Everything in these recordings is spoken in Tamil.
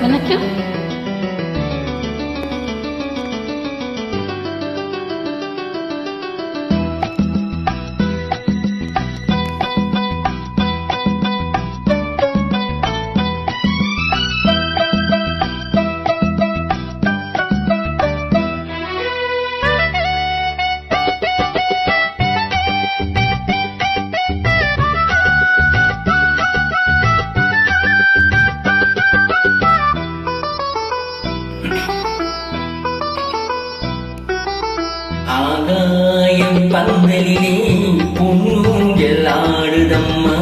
Bana kim? ஆகாயம் பந்தலிலே பொன்னூஞ்சல் ஆடுதம்மா.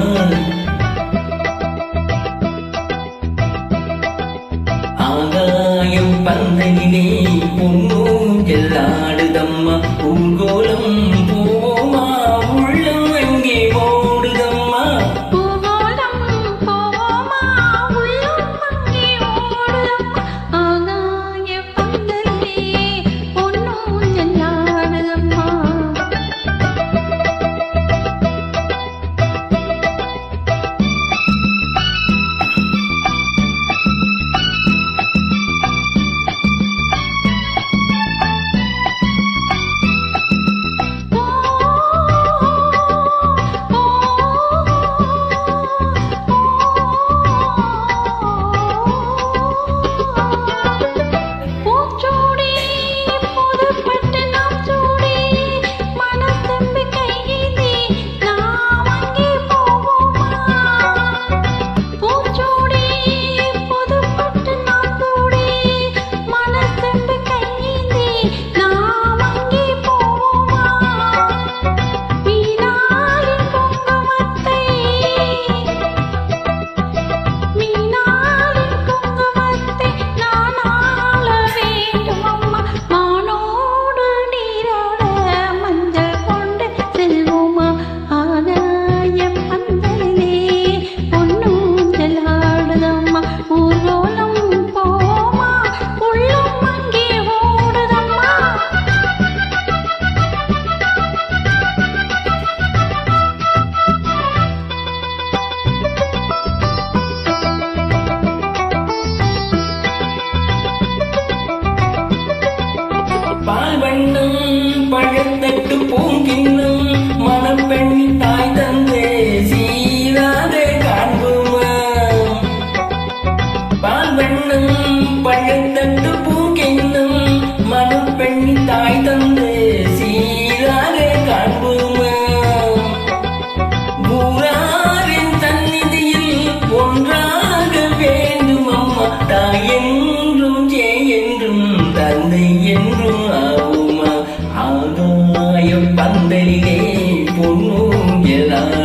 ஆகாயம் பந்தலிலே பொன்னூஞ்சல் ஆடுதம்மா. என்னும் பழத்தட்டு பூங்கின் मेरा